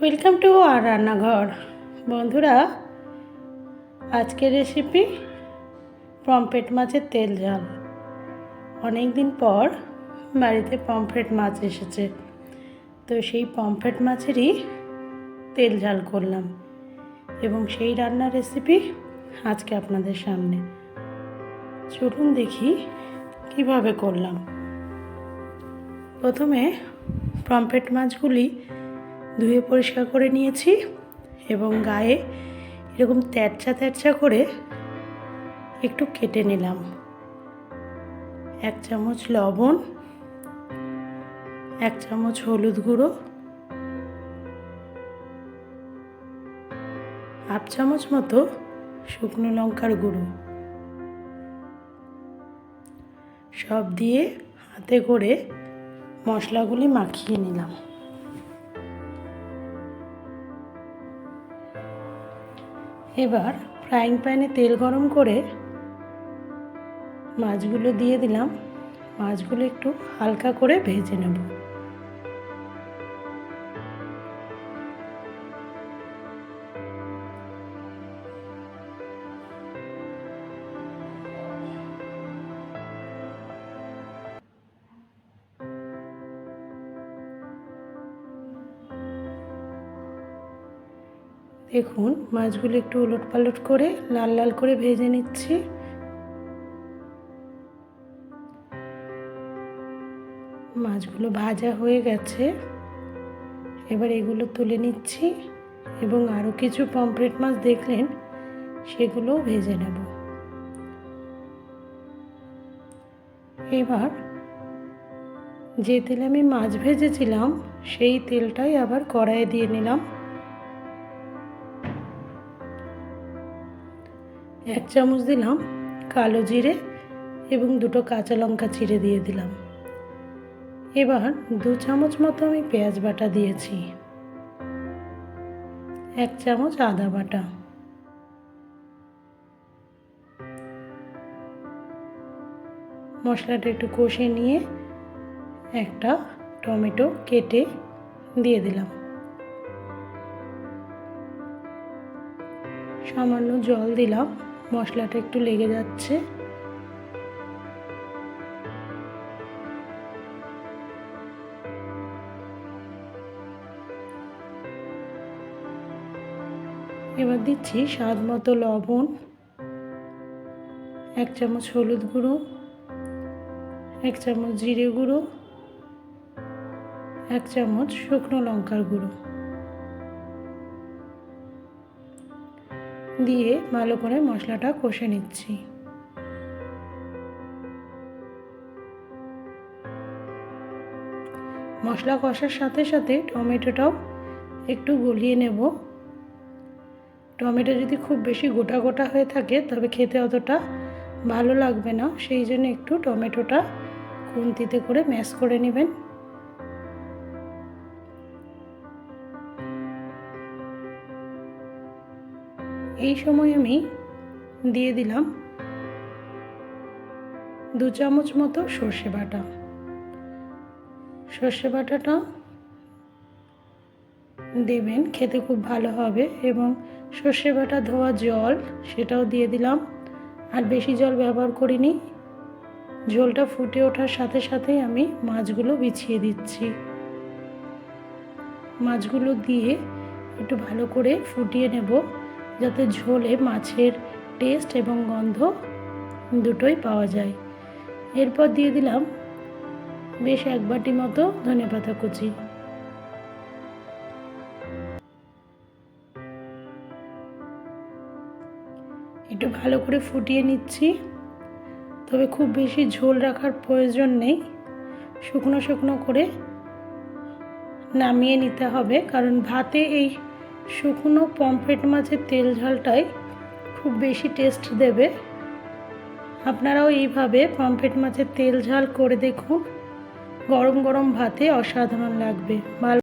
Welcome to আর রান্নাঘর। বন্ধুরা, আজকের রেসিপি পমফ্রেট মাছের তেল ঝাল। অনেক দিন পর বাড়িতে পমফ্রেট মাছ এসেছে। তো সেই পমফ্রেট মাছেরই তেল ঝাল করলাম। এবং সেই রান্নার রেসিপি আজকে আপনাদের সামনে। চলুন দেখি কীভাবে করলাম। প্রথমে পমফ্রেট মাছগুলি ধুয়ে পরিষ্কার করে নিয়েছি এবং গায়ে এরকম তেরচা তেরচা করে একটু কেটে নিলাম। এক চামচ লবণ, এক চামচ হলুদ গুঁড়ো, হাফ চামচ মতো শুকনো লঙ্কার গুঁড়ো। সব দিয়ে হাতে করে মশলাগুলি মাখিয়ে নিলাম। এবার ফ্রাইং প্যানে তেল গরম করে মাছগুলো দিয়ে দিলাম। মাছগুলো একটু হালকা করে ভেজে নেব। দেখুন, মাছগুলো একটু উলট পালট করে লাল লাল করে ভেজে নিচ্ছি। মাছগুলো ভাজা হয়ে গেছে। এবার এগুলো তুলে নিচ্ছি এবং আরও কিছু পমফ্রেট মাছ দেখলেন, সেগুলো ভেজে নেব। এবার যে তেলে আমি মাছ ভেজেছিলাম, সেই তেলটাই আবার কড়াইয়ে দিয়ে নিলাম। এক চামচ দিলাম কালো জিরে এবং দুটো কাঁচা লঙ্কা চিড়ে দিয়ে দিলাম। এবার দু চামচ মতো আমি পেঁয়াজ বাটা দিয়েছি। এক চামচ আদা বাটা। মশলাটা একটু কষে নিয়ে একটা টমেটো কেটে দিয়ে দিলাম। সামান্য জল দিলাম। মশলাটা একটু লেগে যাচ্ছে। এবার দিচ্ছি স্বাদ মতো লবণ, এক চামচ হলুদ গুঁড়ো, এক চামচ জিরে গুঁড়ো, এক চামচ শুকনো লঙ্কার গুঁড়ো। দিয়ে ভালো করে মশলাটা কষে নিচ্ছি। মশলা কষার সাথে সাথে টমেটোটাও একটু গলিয়ে নেব। টমেটো যদি খুব বেশি গোটা গোটা হয়ে থাকে, তবে খেতে অতটা ভালো লাগবে না। সেই জন্য একটু টমেটোটা খুন্তিতে করে ম্যাশ করে নেবেন। এই সময় আমি দিয়ে দিলাম দু চামচ মতো সর্ষে বাটা। সর্ষে বাটাটা দেবেন, খেতে খুব ভালো হবে এবং সর্ষে বাটা ধোয়া জল সেটাও দিয়ে দিলাম। আর বেশি জল ব্যবহার করিনি, ঝোলটা ফুটে ওঠার সাথে সাথেই আমি মাছগুলো বিছিয়ে দিচ্ছি। মাছগুলো দিয়ে একটু ভালো করে ফুটিয়ে নেব। যাতে ঝোলে মাছের টেস্ট এবং গন্ধ দুটোই পাওয়া যায়। এরপর দিয়ে দিলাম বেশ এক বাটি মতো ধনে পাতা কুচি। একটু ভালো করে ফুটিয়ে নিচ্ছি। তবে খুব বেশি ঝোল রাখার প্রয়োজন নেই। শুকনো শুকনো করে নামিয়ে নিতে হবে, কারণ ভাতে এই শুকনো পমফ্রেট মাছের তেল ঝালটাই খুব বেশি টেস্ট দেবে। আপনারাও এইভাবে পমফ্রেট মাছের তেল ঝাল করে দেখুন। গরম গরম ভাতে অসাধারণ লাগবে। ভালো